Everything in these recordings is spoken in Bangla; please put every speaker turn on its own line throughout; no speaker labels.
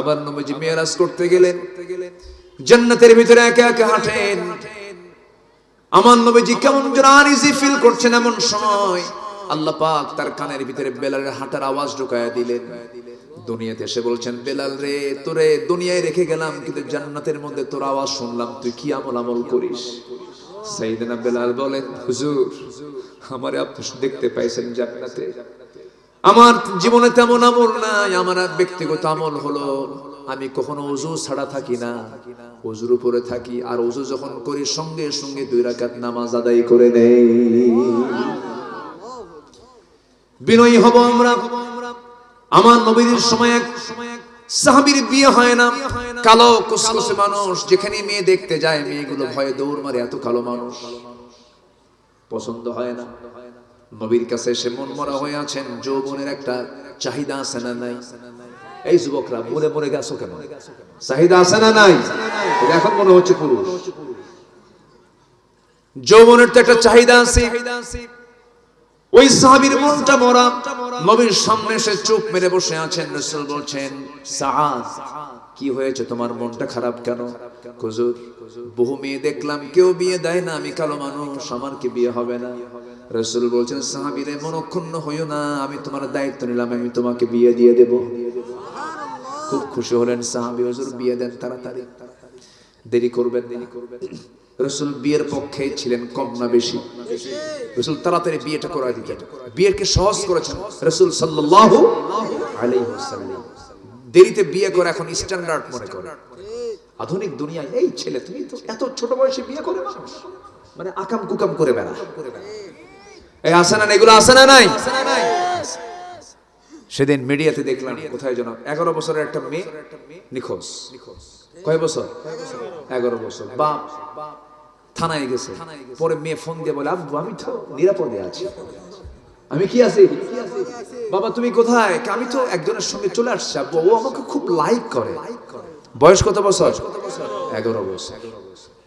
আবার নবীজি মেরাজ করতে গেলেন। জান্নাতের ভিতরে একা একা হাঁটেন। আমার নবীজি কেমন যেন আনইজি ফিল করছেন এমন সময় আল্লাহ পাক তার কানের ভিতরে বেলালের হাঁটার আওয়াজ ঢুকায়া দিলেন। দুনিয়াতে এসে বলছেন, বেলাল রে, তোরে দুনিয়ায় রেখে গেলাম, কিন্তু জান্নাতের মধ্যে তোর আওয়াজ শুনলাম, তুই কি আমল আমল করিস? সাইয়েদনা বেলাল বলেন, হুজুর, আমারে আপনি দেখতে পাইছেন জান্নাতে। আমার জীবনে তেমন আমল নাই, আমার ব্যক্তিগত আমল হলো, আমি কখনো অজু ছাড়া থাকি না। অজুর উপরে থাকি, আর অজু যখন করি, সঙ্গে সঙ্গে দুই রাকাত নামাজ আদায় করে নেই। বিনয়ী হব আমরা। আমার নবীদের সময় এক সাহাবীর বিয়ে হয় না। কালো কুসকুসে মানুষ, যেখানে মেয়ে দেখতে যায়, মেয়েগুলো ভয়ে দৌড় মারে, এত কালো মানুষ। পছন্দ হয় না। নবীর কাছে এসে মন মরা হয়ে আছেন, যৌবনের একটা চাহিদা আছে না নাই? এই যুবকরা মরে মরে গেছো কেন? চাহিদা আছে না নাই? এখন মনে হচ্ছে পুরুষ। যৌবনের তো একটা চাহিদা আছে। ওই সাহাবীর মনটা মরা, নবীর সামনে এসে চুপ মেরে বসে আছেন, রাসূল বলছেন সাআদ কি হয়েছে? তোমার মনটা খারাপ কেন? হুজুর, বহু মেয়ে দেখলাম, কেউ বিয়ে দেয় না, আমি কালো মানুষ, আমার কি বিয়ে হবে না? রাসূল বলছেন সাহাবীরে মনক্ষুণ্ণ হইও না আমি তোমার দায়িত্ব নিলাম আমি তোমাকে বিয়ে দিয়ে দেব। খুব খুশি হলেন সাহাবী হুজুর বিয়ে দেন তাড়াতাড়ি। দেরি করবেন দেরি করবেন রসুল বিয়ের পক্ষে ছিলেন কম না বেশি। রসুল তাড়াতাড়ি বিয়েটা করা দিতেন। বিয়েকে সহজ করেছেন? রসুল সাল্লাল্লাহু আলাইহি দেরিতে বিয়ে করে এখন স্ট্যান্ডার্ড মনে করে। আধুনিক দুনিয়ায় এই ছেলে তুমি তো এত ছোট বয়সে বিয়ে করে মানুষ মানে আকাম কুকাম করে বেড়া এই আসে না এগুলো আসে না নাই। সেদিন মিডিয়াতে দেখলাম, কোথায় যেন এগারো বছরের একটা মেয়ে নিখোঁজ। কয় বছর? এগারো বছর। বাপ থানায় গেছে। পরে মেয়ে ফোন দিয়ে বলে, আব্বু, আমি তো নিরাপদে আছি। আমি কি আছি? বাবা, তুমি কোথায়? আমি তো একজনের সঙ্গে চলে আসছি, আব্বু। ও আমাকে খুব লাইক করে। বয়স কত বছর? এগারো বছর।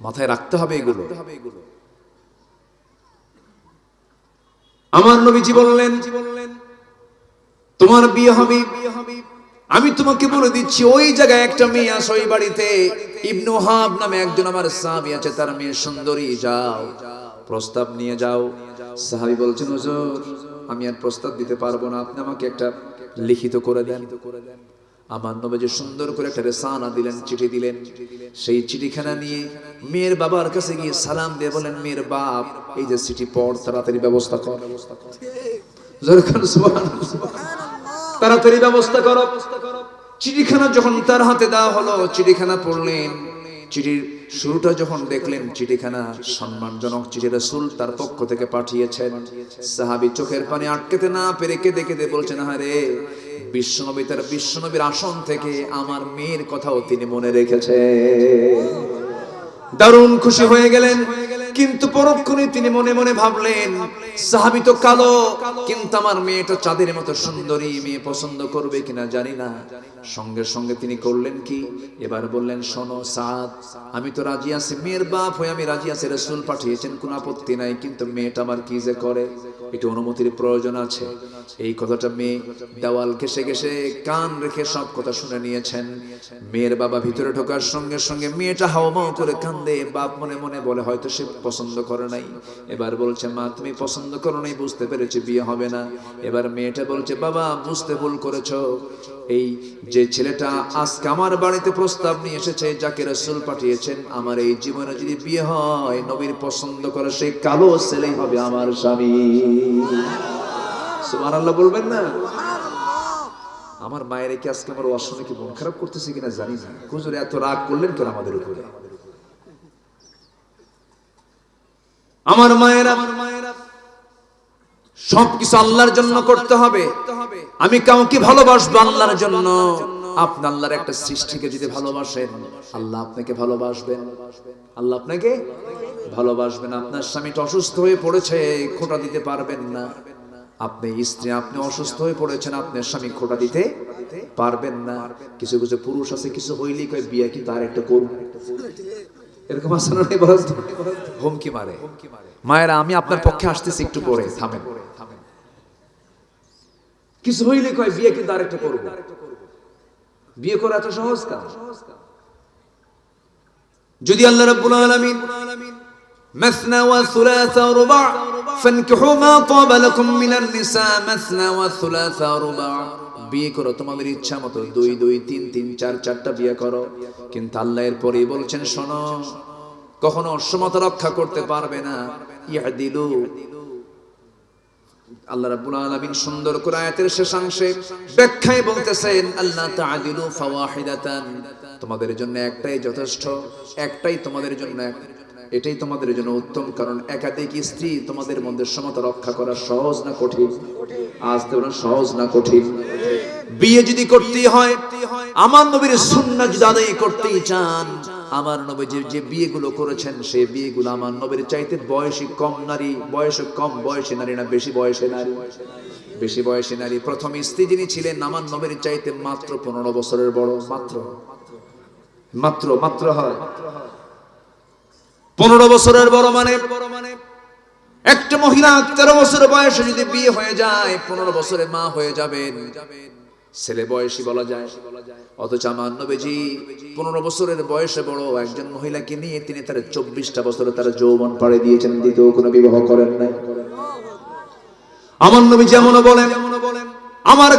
মাথায় রাখতে হবে এগুলো। আমার নবীজি বললেন, তোমার বিয়ে হবে। আমি তোমাকে বলে দিচ্ছি, ওই জায়গায় একটা মেয়ে আস ওই বাড়িতে। ইবনু হাব নামে একজন আমার সাহাবি আছে, তার মেয়ে সুন্দরী, যাও। প্রস্তাব নিয়ে যাও। সাহাবি বলছেন, হুজুর, আমি আর প্রস্তাব দিতে পারব না। আপনি আমাকে একটা লিখিত করে দেন। আমার নবীজি সুন্দর করে একটা রেসানা দিলেন, চিঠি দিলেন। সেই চিঠিখানা নিয়ে মেয়ের বাবার কাছে গিয়ে সালাম দিয়ে বলেন মেয়ের বাপ, এই যে চিঠি পড়, তাড়াতাড়ি ব্যবস্থা কর। তাড়াতাড়ি ব্যবস্থা করো। চিঠিখানা যখন তার হাতে দেওয়া হলো, চিঠিখানা পড়লেন। চিঠির শুরুটা যখন দেখলেন, চিঠিখানা সম্মানজনক চিঠি রাসূল তার পক্ষ থেকে পাঠিয়েছেন। সাহাবী চোখের পানি আটকেতে না পেরে কেঁদে কেঁদে বলছেন হারে বিশ্বনবী তার বিশ্বনবীর আসন থেকে আমার মেয়ের কথাও তিনি মনে রেখেছে দারুণ খুশি হয়ে গেলেন। কিন্তু পরক্ষণে তিনি মনে মনে ভাবলেন, সাহাবি তো কালো, কিন্তু আমার মেয়েটা চাঁদের মতো সুন্দরী, মেয়ে পছন্দ করবে কিনা জানি না। সঙ্গে সঙ্গে তিনি করলেন কি? এবার বললেন, শোনো সাদ, আমি তো রাজি আছি, মেয়ের বাপ হয়ে আমি রাজি আছি, রসুল পাঠিয়েছেন, কোন আপত্তি নাই, কিন্তু মেয়েটা আমার কি যে করে? একটু অনুমতির প্রয়োজন আছে। এই কথাটা মেয়ে দেওয়াল ঘেসে ঘেসে কান রেখে সব কথা শুনে নিয়েছেন। মেয়ের বাবা ভিতরে ঢোকার সঙ্গে সঙ্গে মেয়েটা হাওমাও করে কান্দে, বাপ মনে মনে বলে, হয়তো সে পছন্দ করে নাই। এবার বলছে, মা, তুমি পছন্দ করো নাই, বুঝতে পেরেছি, বিয়ে হবে না। এবার মেয়েটা বলছে, বাবা, বুঝতে ভুল করেছ। এই যে ছেলেটা আজকে আমার বাড়িতে প্রস্তাব নিয়ে এসেছে, যাকে রসুল পাঠিয়েছেন, আমার এই জীবনে যদি বিয়ে হয়, নবীর পছন্দ করে, সেই কালো ছেলেই হবে আমার স্বামী। সুবহানাল্লাহ বলবেন না? আমার মায়ের কি আজকে আমার অসময় কি মন খারাপ করতেছে কিনা জানি না। হুজুর, এত রাগ করলেন কেন আমাদের উপরে? আমার মায়েরা সবকিছু আল্লাহর জন্য করতে হবে। আমি কাউকে ভালোবাসবো আল্লাহর জন্য। আপনি আল্লাহর একটা সৃষ্টিকে যদি ভালোবাসেন, আল্লাহ আপনাকে ভালোবাসবেন। আল্লাহ আপনাকে ভালোবাসবেন। আপনার স্বামীটা অসুস্থ হয়ে পড়েছে, খোটা দিতে পারবেন না। আপনি স্ত্রী, আপনি অসুস্থ হয়ে পড়েছেন, আপনার স্বামী খোটা দিতে পারবেন না। কিছু কিছু পুরুষ আছে, কিছু হইলেই কয়, বিয়ে কি তার একটা করব? এরকম আসলে নেই? বলা হুমকি মারে। মায়েরা, আমি আপনার পক্ষে আসতেছি একটু পরে, থামেন। কিছু হইলে কয়, বিয়ে কিন্তু আরেকটা করব। বিয়ে করা এত সহজ কাজ। যদি আল্লাহ রাব্বুল আলামিন, মাসনা ওয়া সুলাসা ওয়া রুবা' فانكحوا ما طاب لكم من النساء مثنى وثلاث ورباع বিয়ে করো তোমাদের ইচ্ছা মতো দুই দুই তিন তিন চার চারটা বিয়ে করো কিন্তু আল্লাহ এর পরেই বলছেন শোনো কখনো সমতা রক্ষা করতে পারবে না ইয়াদিলু আল্লাহ রাব্বুল আলামিন সুন্দর করে আয়াতের শেষাংশে ব্যাখ্যায় বলতেছেন আল্লাহ তাআদিলু ফাওয়াহিদাতান তোমাদের জন্য একটাই যথেষ্ট একটাই তোমাদের জন্য এক- এটাই তোমাদের জন্য উত্তম, কারণ একাধিক স্ত্রী তোমাদের মধ্যে সমতা রক্ষা করা সহজ না কঠিন? আজ তো সহজ না কঠিন। বিয়ে যদি করতেই হয়, আমার নবীর সুন্নাহ যদি আদায় করতেই চান, আমার নবী যে বিয়েগুলো করেছেন, সেই বিয়েগুলো আমার নবীর চাইতে বয়সী কম নারী, বয়সে কম বয়সী নারী না, বেশি বয়সে নারী? বেশি বয়সী নারী। প্রথম স্ত্রী যিনি ছিলেন, আমার নবীর চাইতে মাত্র পনেরো বছরের বড়। মাত্র? মাত্র মাত্র হয়। পনেরো বছরের বড় মানে। একটা মহিলা তেরো বছর বয়সে যদি বিয়ে হয়ে যায়, পনেরো বছরে মা হয়ে যাবেন। ছেলে বয়সী বলা যায়। অথচ আমার নবীজি পনেরো বছরের বয়সে বড় একজন মহিলাকে নিয়ে তিনি তার চব্বিশটা বছরে তার যৌবন পাড়ে দিয়েছেন, দ্বিতীয় কোনো বিবাহ করেন নাই। আমার নবী যেমন বলেন, আমার